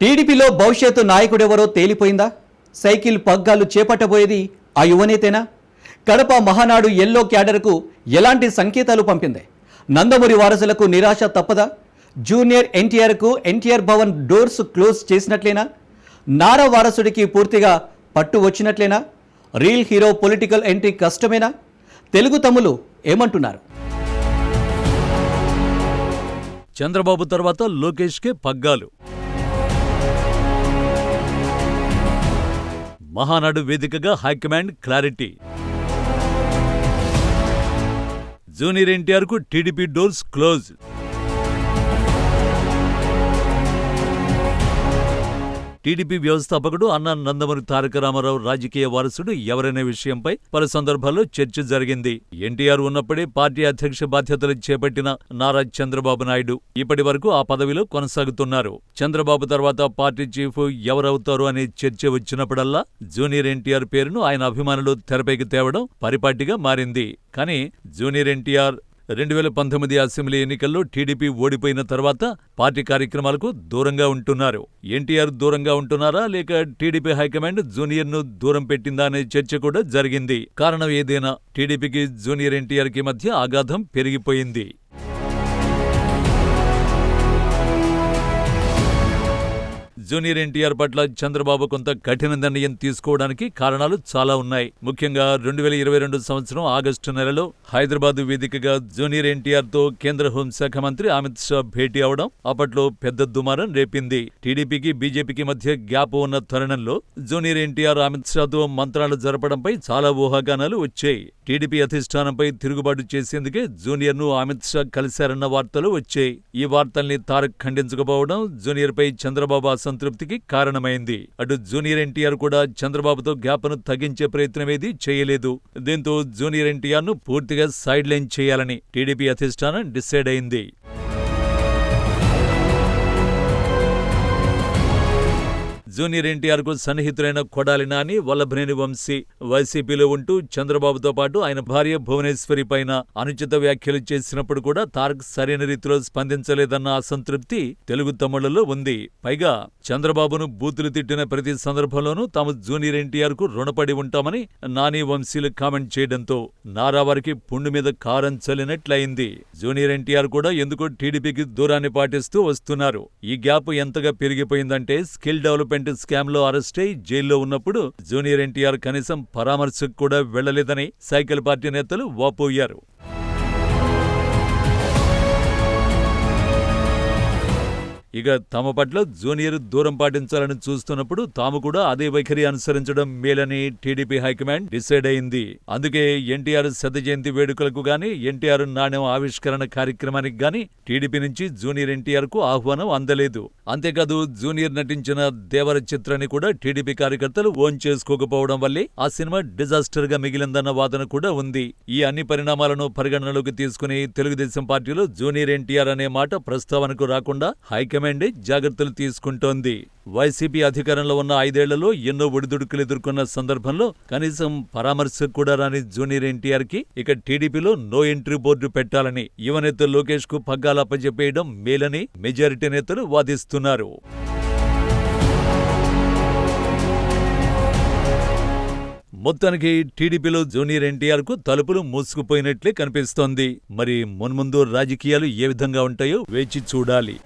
టీడీపీలో భవిష్యత్తు నాయకుడెవరో తేలిపోయిందా? సైకిల్ పగ్గాలు చేపట్టబోయేది ఆ యువనేతేనా? కడప మహానాడు ఎల్లో క్యాడర్కు ఎలాంటి సంకేతాలు పంపింది? నందమూరి వారసులకు నిరాశ తప్పదా? జూనియర్ ఎన్టీఆర్కు ఎన్టీఆర్ భవన్ డోర్స్ క్లోజ్ చేసినట్లేనా? నారా వారసుడికి పూర్తిగా పట్టు వచ్చినట్లేనా? రీల్ హీరో పొలిటికల్ ఎంట్రీ కష్టమేనా? తెలుగు తమ్ములు ఏమంటున్నారు? చంద్రబాబు తర్వాత లోకేష్కే పగ్గాలు. మహానాడు వేదికగా హైకమాండ్ క్లారిటీ. జూనియర్ ఎన్టీఆర్కు టీడీపీ డోర్స్ క్లోజ్. టీడీపీ వ్యవస్థాపకుడు అన్నా నందమూరి తారక రామారావు రాజకీయ వారసుడు ఎవరనే విషయంపై పలు సందర్భాల్లో చర్చ జరిగింది. ఎన్టీఆర్ ఉన్నప్పుడే పార్టీ అధ్యక్ష బాధ్యతలు చేపట్టిన నారా చంద్రబాబు నాయుడు ఇప్పటి వరకు ఆ పదవిలో కొనసాగుతున్నారు. చంద్రబాబు తర్వాత పార్టీ చీఫ్ ఎవరవుతారు అనే చర్చ వచ్చినప్పుడల్లా జూనియర్ ఎన్టీఆర్ పేరును ఆయన అభిమానులు తెరపైకి తేవడం పరిపాటిగా మారింది. కానీ జూనియర్ ఎన్టీఆర్ రెండు వేల పంతొమ్మిది అసెంబ్లీ ఎన్నికల్లో టీడీపీ ఓడిపోయిన తర్వాత పార్టీ కార్యక్రమాలకు దూరంగా ఉంటున్నారు. ఎన్టీఆర్ దూరంగా ఉంటున్నారా? లేక టీడీపీ హైకమాండ్ జూనియర్ను దూరం పెట్టిందా అనే చర్చ కూడా జరిగింది. కారణం ఏదైనా? టీడీపీకి జూనియర్ ఎన్టీఆర్కి మధ్య అగాధం పెరిగిపోయింది. జూనియర్ ఎన్టీఆర్ పట్ల చంద్రబాబు కొంత కఠిన నిర్ణయం తీసుకోవడానికి కారణాలు చాలా ఉన్నాయి. ముఖ్యంగా రెండు వేల ఇరవై రెండు సంవత్సరం ఆగస్టు నెలలో హైదరాబాద్ వేదికగా జూనియర్ ఎన్టీఆర్తో కేంద్ర హోంశాఖ మంత్రి అమిత్ షా భేటీ అవడం అప్పట్లో పెద్ద దుమారం రేపింది. టీడీపీకి బీజేపీకి మధ్య గ్యాప్ ఉన్న తరుణంలో జూనియర్ ఎన్టీఆర్ అమిత్ షాతో మంత్రాలు జరపడంపై చాలా ఊహాగానాలు వచ్చాయి. టీడీపీ అధిష్టానంపై తిరుగుబాటు చేసేందుకే జూనియర్ను అమిత్ షా కలిశారన్న వార్తలు వచ్చాయి. ఈ వార్తల్ని తారక్ ఖండించకపోవడం జూనియర్ పై చంద్రబాబు అసంతృప్తికి కారణమైంది. అటు జూనియర్ ఎన్టీఆర్ కూడా చంద్రబాబుతో గ్యాప్ను తగ్గించే ప్రయత్నమేది చేయలేదు. దీంతో జూనియర్ ఎన్టీఆర్ను పూర్తిగా సైడ్ లైన్ చేయాలని టీడీపీ అధిష్టానం డిసైడ్ అయింది. జూనియర్ ఎన్టీఆర్కు సన్నిహితులైన కొడాలి నాని వల్లభనేని వంశీ వైసీపీలో ఉంటూ చంద్రబాబుతో పాటు ఆయన భార్య భువనేశ్వరి పైన అనుచిత వ్యాఖ్యలు చేసినప్పుడు కూడా తారక్ సరైన రీతిలో స్పందించలేదన్న అసంతృప్తి తెలుగు తమ్ముళ్ళలో ఉంది. పైగా చంద్రబాబును బూతులు తిట్టిన ప్రతి సందర్భంలోనూ తాము జూనియర్ ఎన్టీఆర్కు రుణపడి ఉంటామని నాని వంశీలు కామెంట్ చేయడంతో నారా వారికి పుండు మీద కారం చల్లినట్లయింది. జూనియర్ ఎన్టీఆర్ కూడా ఎందుకో టీడీపీకి దూరాన్ని పాటిస్తూ వస్తున్నారు. ఈ గ్యాప్ ఎంతగా పెరిగిపోయిందంటే స్కిల్ డెవలప్మెంట్ స్కామ్లో అరెస్టై జైల్లో ఉన్నప్పుడు జూనియర్ ఎన్టీఆర్ కనీసం పరామర్శకు కూడా వెళ్ళలేదని సైకిల్ పార్టీ నేతలు వాపోయారు. ఇక తమ పట్ల జూనియర్ దూరం పాటించాలని చూస్తున్నప్పుడు తాము కూడా అదే వైఖరి అనుసరించడం మేలని టీడీపీ హైకమాండ్ డిసైడ్ అయింది. అందుకే ఎన్టీఆర్ శత జయంతి వేడుకలకు గాని ఎన్టీఆర్ నాణ్యం ఆవిష్కరణ కార్యక్రమానికి గాని టీడీపీ నుంచి జూనియర్ ఎన్టీఆర్కు ఆహ్వానం అందలేదు. అంతేకాదు జూనియర్ నటించిన దేవర చిత్రాన్ని కూడా టీడీపీ కార్యకర్తలు ఓన్ చేసుకోకపోవడం వల్లే ఆ సినిమా డిజాస్టర్గా మిగిలిందన్న వాదన కూడా ఉంది. ఈ అన్ని పరిణామాలను పరిగణనలోకి తీసుకుని తెలుగుదేశం పార్టీలో జూనియర్ ఎన్టీఆర్ అనే మాట ప్రస్తావనకు రాకుండా హైకమాండ్ జాగ్రత్తలు తీసుకుంటోంది. వైసీపీ అధికారంలో ఉన్న ఐదేళ్ళలో ఎన్నో ఒడిదుడుకులు ఎదుర్కొన్న సందర్భంలో కనీసం పరామర్శకు కూడా రాని జూనియర్ ఎన్టీఆర్కి ఇక టీడీపీలో నో ఎంట్రీ బోర్డు పెట్టాలని యువనేత లోకేష్కు పగ్గాలప్పజెప్పేయడం మేలని మెజారిటీ నేతలు వాదిస్తున్నారు. మొత్తానికి టీడీపీలో జూనియర్ ఎన్టీఆర్కు తలుపులు మూసుకుపోయినట్లే కనిపిస్తోంది. మరి మున్ముందు రాజకీయాలు ఏ విధంగా ఉంటాయో వేచి చూడాలి.